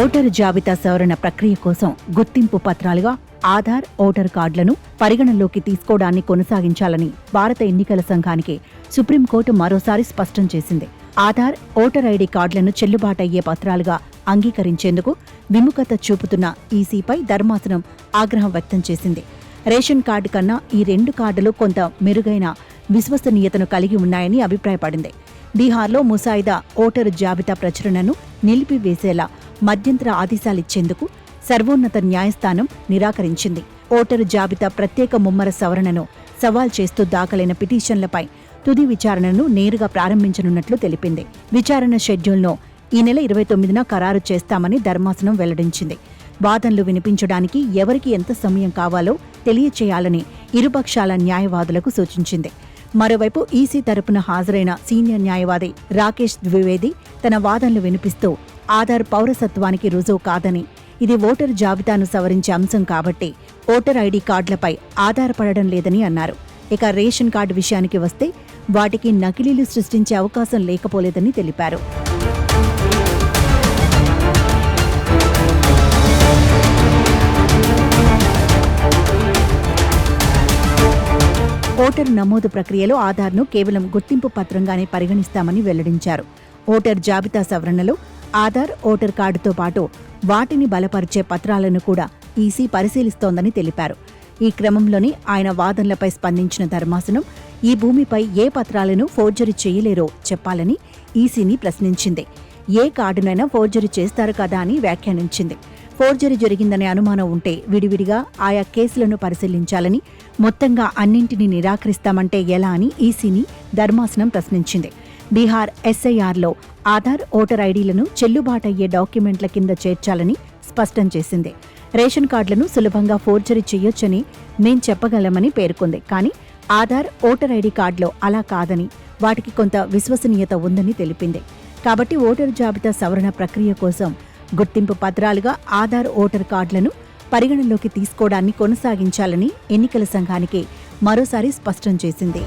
Voter జాబితా సవరణ ప్రక్రియ కోసం గుర్తింపు పత్రాలుగా ఆధార్ ఓటర్ కార్డులను పరిగణనలోకి తీసుకోవడాన్ని కొనసాగించాలని భారత ఎన్నికల సంఘానికి సుప్రీంకోర్టు మరోసారి స్పష్టం చేసింది. ఆధార్ ఓటర్ ఐడి కార్డులను చెల్లుబాటయ్యే పత్రాలుగా అంగీకరించేందుకు విముఖత చూపుతున్న ఈసీపై ధర్మాసనం ఆగ్రహం వ్యక్తం చేసింది. రేషన్ కార్డు కన్నా ఈ రెండు కార్డులు కొంత మెరుగైన విశ్వసనీయతను కలిగి ఉన్నాయని అభిప్రాయపడింది. బీహార్లో ముసాయిదా ఓటరు జాబితా ప్రచురణను నిలిపివేసేలా మధ్యంతర ఆదేశాలిచ్చేందుకు సర్వోన్నత న్యాయస్థానం నిరాకరించింది. ఓటరు జాబితా ప్రత్యేక ముమ్మర సవరణను సవాల్ చేస్తూ దాఖలైన పిటిషన్లపై తుది విచారణను నేరుగా ప్రారంభించనున్నట్లు తెలిపింది. విచారణ షెడ్యూల్ను ఈ నెల ఇరవై తొమ్మిదిన ఖరారు చేస్తామని ధర్మాసనం వెల్లడించింది. వాదనలు వినిపించడానికి ఎవరికి ఎంత సమయం కావాలో తెలియచేయాలని ఇరుపక్షాల న్యాయవాదులకు సూచించింది. మరోవైపు ఈసీ తరపున హాజరైన సీనియర్ న్యాయవాది రాకేష్ ద్వివేది తన వాదనలు వినిపిస్తూ ఆధార్ పౌరసత్వానికి రుజువు కాదని ఇది ఓటర్ జాబితాను సవరించే అంశం కాబట్టి ఓటర్ ఐడి కార్డులపై ఆధారపడడం లేదని అన్నారు. ఇక రేషన్ కార్డు విషయానికి వస్తే వాటికి నకిలీలు సృష్టించే అవకాశం లేకపోలేదని తెలిపారు. ఓటర్ నమోదు ప్రక్రియలో ఆధార్ను కేవలం గుర్తింపు పత్రంగానే పరిగణిస్తామని వెల్లడించారు. ఓటర్ జాబితా సవరణలో ఆధార్ ఓటర్ కార్డుతో పాటు వాటిని బలపరిచే పత్రాలను కూడా ఈసీ పరిశీలిస్తోందని తెలిపారు. ఈ క్రమంలోనే ఆయన వాదనలపై స్పందించిన ధర్మాసనం ఈ భూమిపై ఏ పత్రాలను ఫోర్జరీ చేయలేరో చెప్పాలని ఈసీని ప్రశ్నించింది. ఏ కార్డునైనా ఫోర్జరీ చేస్తారు కదా అని వ్యాఖ్యానించింది. ఫోర్జరీ జరిగిందనే అనుమానం ఉంటే విడివిడిగా ఆయా కేసులను పరిశీలించాలని మొత్తంగా అన్నింటినీ నిరాకరిస్తామంటే ఎలా అని ఈసీని ధర్మాసనం ప్రశ్నించింది. బీహార్ ఎస్ఐఆర్లో ఆధార్ ఓటర్ ఐడీలను చెల్లుబాటయ్యే డాక్యుమెంట్ల కింద చేర్చాలని స్పష్టం చేసింది. రేషన్ కార్డులను సులభంగా ఫోర్జరీ చేయొచ్చని మేం చెప్పగలమని పేర్కొంది. కానీ ఆధార్ ఓటర్ ఐడి కార్డులో అలా కాదని వాటికి కొంత విశ్వసనీయత ఉందని తెలిపింది. కాబట్టి ఓటర్ జాబితా సవరణ ప్రక్రియ కోసం గుర్తింపు పత్రాలుగా ఆధార్ ఓటర్ కార్డులను పరిగణనలోకి తీసుకోవడాన్ని కొనసాగించాలని ఎన్నికల సంఘానికి మరోసారి స్పష్టం చేసింది.